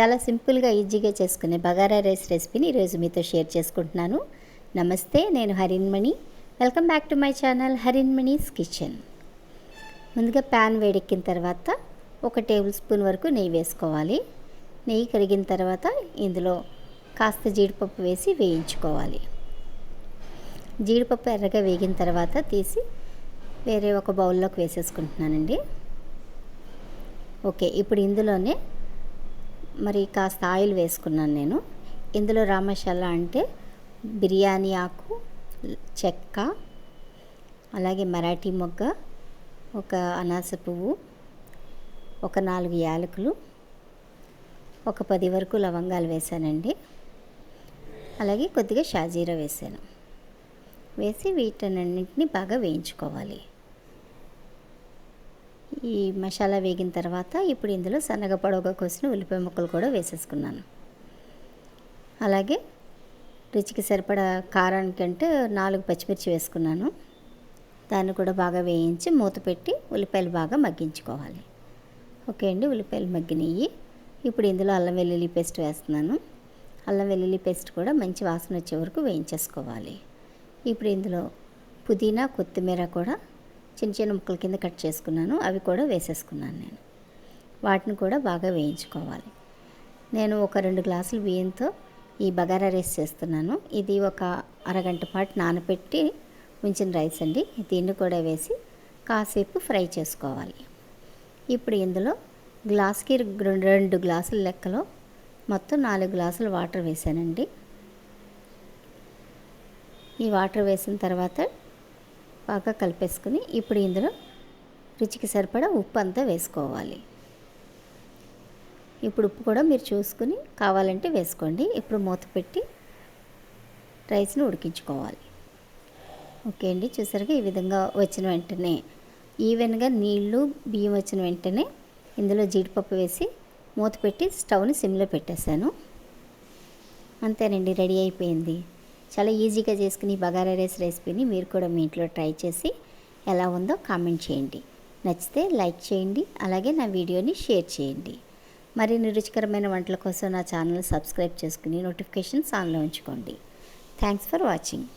చాలా సింపుల్గా ఈజీగా చేసుకునే బగారా రైస్ రెసిపీని ఈరోజు మీతో షేర్ చేసుకుంటున్నాను. నమస్తే నేను Harinmani welcome back to my channel Harinmani's kitchen. ముందుగా ప్యాన్ వేడెక్కిన తర్వాత ఒక టేబుల్ స్పూన్ వరకు నెయ్యి వేసుకోవాలి. నెయ్యి కరిగిన తర్వాత ఇందులో కాస్త జీడిపప్పు వేసి వేయించుకోవాలి. జీడిపప్పు ఎర్రగా వేగిన తర్వాత తీసి వేరే ఒక బౌల్లోకి వేసేసుకుంటున్నానండి. ఓకే ఇప్పుడు ఇందులోనే మరి కాస్త ఆయిల్ వేసుకున్నాను నేను. ఇందులో రామశాల అంటే బిర్యానీ ఆకు చెక్క అలాగే మరాఠీ మొగ్గ ఒక అనాస పువ్వు ఒక నాలుగు యాలకులు ఒక పది వరకు లవంగాలు వేసానండి. అలాగే కొద్దిగా షాజీరా వేసాను. వేసి వీటన్నింటిని బాగా వేయించుకోవాలి. ఈ మసాలా వేగిన తర్వాత ఇప్పుడు ఇందులో సన్నగా పొడవుగా కోసిన ఉల్లిపాయ ముక్కలు కూడా వేసేసుకున్నాను. అలాగే రుచికి సరిపడా కారానికంటే నాలుగు పచ్చిమిర్చి వేసుకున్నాను. దాన్ని కూడా బాగా వేయించి మూత పెట్టి ఉల్లిపాయలు బాగా మగ్గించుకోవాలి. ఓకే అండి ఉల్లిపాయలు మగ్గినవి ఇప్పుడు ఇందులో అల్లం వెల్లుల్లి పేస్ట్ వేస్తున్నాను. అల్లం వెల్లుల్లి పేస్ట్ కూడా మంచి వాసన వచ్చే వరకు వేయించేసుకోవాలి. ఇప్పుడు ఇందులో పుదీనా కొత్తిమీర కూడా చిన్న చిన్న ముక్కల కింద కట్ చేసుకున్నాను. అవి కూడా వేసేసుకున్నాను నేను. వాటిని కూడా బాగా వేయించుకోవాలి. నేను ఒక రెండు గ్లాసులు బియ్యంతో ఈ బగారా రైస్ చేస్తున్నాను. ఇది ఒక అరగంట పాటు నానబెట్టి ఉంచిన రైస్ అండి. దీన్ని కూడా వేసి కాసేపు ఫ్రై చేసుకోవాలి. ఇప్పుడు ఇందులో గ్లాస్కి రెండు గ్లాసుల లెక్కలో మొత్తం నాలుగు గ్లాసులు వాటర్ వేసానండి. ఈ వాటర్ వేసిన తర్వాత బాగా కలిపేసుకుని ఇప్పుడు ఇందులో రుచికి సరిపడా ఉప్పు అంతా వేసుకోవాలి. ఇప్పుడు ఉప్పు కూడా మీరు చూసుకుని కావాలంటే వేసుకోండి. ఇప్పుడు మూత పెట్టి రైస్ని ఉడికించుకోవాలి. ఓకే అండి. చూసారుగా ఈ విధంగా వచ్చిన వెంటనే ఈవెన్గా నీళ్ళు బియ్యం వచ్చిన వెంటనే ఇందులో జీడిపప్పు వేసి మూత పెట్టి స్టవ్ని సిమ్లో పెట్టేశాను. అంతేనండి. రెడీ అయిపోయింది. చాలా ఈజీగా చేసుకుని బగారా రైస్ రెసిపీని మీరు కూడా మీ ఇంట్లో ట్రై చేసి ఎలా ఉందో కామెంట్ చేయండి. నచ్చితే లైక్ చేయండి అలాగే నా వీడియోని షేర్ చేయండి. మరిన్ని రుచికరమైన వంటల కోసం నా ఛానల్ సబ్స్క్రైబ్ చేసుకుని నోటిఫికేషన్స్ ఆన్లో ఉంచుకోండి. Thanks for watching.